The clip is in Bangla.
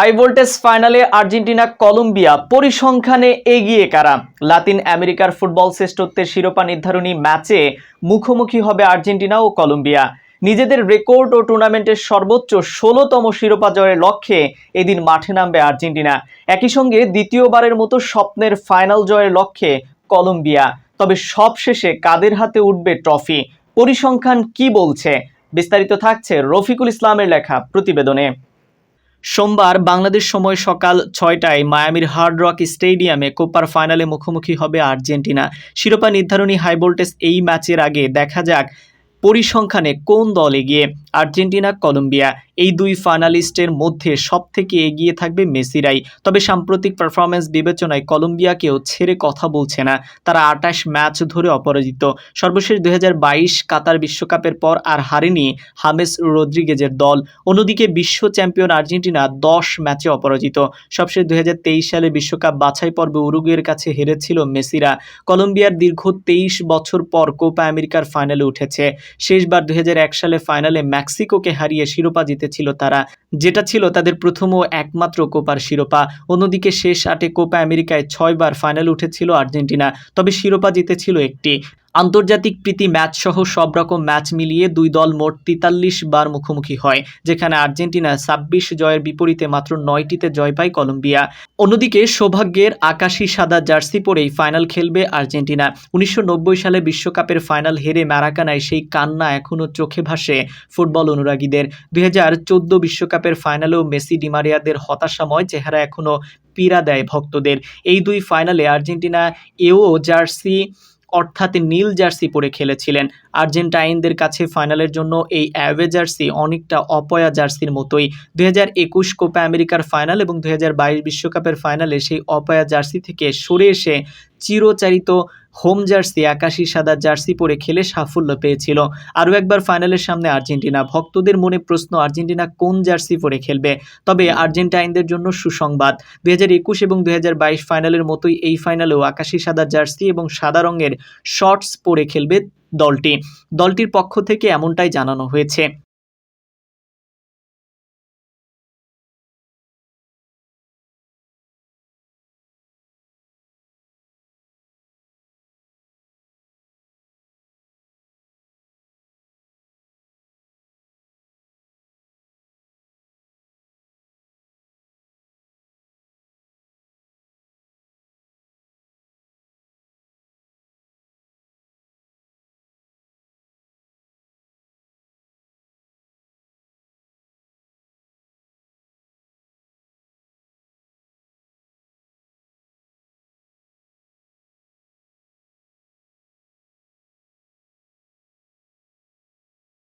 হাই ভোল্টেজ ফাইনালে আর্জেন্টিনা, কলম্বিয়া পরিসংখ্যানে এগিয়ে কারা? লাতিন আমেরিকার ফুটবল শ্রেষ্ঠত্বের শিরোপা নির্ধারণী ম্যাচে মুখোমুখি হবে আর্জেন্টিনা ও কলম্বিয়া। নিজেদের রেকর্ড ও টুর্নামেন্টের সর্বোচ্চ ষোলোতম শিরোপা জয়ের লক্ষ্যে এদিন মাঠে নামবে আর্জেন্টিনা। একই সঙ্গে দ্বিতীয়বারের মতো স্বপ্নের ফাইনাল জয়ের লক্ষ্যে কলম্বিয়া। তবে সবশেষে কাদের হাতে উঠবে ট্রফি? পরিসংখ্যান কি বলছে? বিস্তারিত থাকছে রফিকুল ইসলামের লেখা প্রতিবেদনে। সোমবার বাংলাদেশ সময় সকাল ছয়টায় মায়ামির হার্ড রক স্টেডিয়ামে কোপার ফাইনালে মুখোমুখি হবে আর্জেন্টিনা। শিরোপা নির্ধারণী হাইভোল্টেজ এই ম্যাচের আগে দেখা যাক পরিসংখ্যানে কোন দল এগিয়ে আর্জেন্টিনা, কলম্বিয়া এই দুই ফাইনালিস্টের মধ্যে সব থেকে এগিয়ে থাকবে মেসিরাই। তবে সাম্প্রতিক পারফরমেন্স বিবেচনায় কলম্বিয়াকেও ছেড়ে কথা বলছে না। তারা আটাশ ম্যাচ ধরে অপরাজিত। সর্বশেষ দু হাজার বাইশ কাতার বিশ্বকাপের পর আর হারেনি হামেস রদ্রিগেজের দল। অন্যদিকে বিশ্ব চ্যাম্পিয়ন আর্জেন্টিনা দশ ম্যাচে অপরাজিত। সবশেষ দু হাজার তেইশ সালে বিশ্বকাপ বাছাই পর্বে উরুগুয়ের কাছে হেরেছিল মেসিরা। কলম্বিয়ার দীর্ঘ তেইশ বছর পর কোপা আমেরিকার ফাইনালে উঠেছে। শেষবার দুই হাজার এক সালে ফাইনালে মেক্সিকোকে হারিয়ে শিরোপা জিতেছিল তারা। যেটা ছিল তাদের প্রথম ও একমাত্র কোপার শিরোপা। অন্যদিকে শেষ আটে কোপা আমেরিকায় ছয়বার ফাইনাল উঠেছিল আর্জেন্টিনা, তবে শিরোপা জিতেছিল একটি। আন্তর্জাতিক প্রীতি ম্যাচ সহ সব রকম ম্যাচ মিলিয়ে দুই দল মোট তেতাল্লিশ বার মুখোমুখি হয়, যেখানে আর্জেন্টিনা ছাব্বিশ জয়ের বিপরীতে মাত্র নয়টিতে জয় পায় কলম্বিয়া। অন্যদিকে সৌভাগ্যের আকাশি সাদা জার্সি পরেই ফাইনাল খেলবে আর্জেন্টিনা। উনিশশো নব্বই সালে বিশ্বকাপের ফাইনাল হেরে ম্যারাকানায় সেই কান্না এখনও চোখে ভাসে ফুটবল অনুরাগীদের। দুই বিশ্বকাপের ফাইনালেও মেসি ডিমারিয়াদের হতাশাময় চেহারা এখনও পীড়া দেয় ভক্তদের। এই দুই ফাইনালে আর্জেন্টিনা এও জার্সি অর্থাৎ নীল জার্সি পরে খেলেছিলেন। আর্জেন্টাইনদের কাছে ফাইনালের জন্য এই অ্যাওয়ে জার্সি অনেকটা অপয়া জার্সির মতোই। দু একুশ কোপা আমেরিকার ফাইনাল এবং দু বিশ্বকাপের ফাইনালে সেই অপয়া জার্সি থেকে সরে এসে চিরচারিত হোম জার্সি, আকাশি সাদা জার্সি পরে খেলে সাফল্য পেয়েছিল। আরও একবার ফাইনালের সামনে আর্জেন্টিনা। ভক্তদের মনে প্রশ্ন, আর্জেন্টিনা কোন জার্সি পরে খেলবে? তবে আর্জেন্টাইনদের জন্য সুসংবাদ। দুই হাজার একুশ এবং দুই হাজার বাইশ ফাইনালের মতোই এই ফাইনালেও আকাশি সাদা জার্সি এবং সাদা রঙের শর্টস পরে খেলবে দলটি। দলটির পক্ষ থেকে এমনটাই জানানো হয়েছে।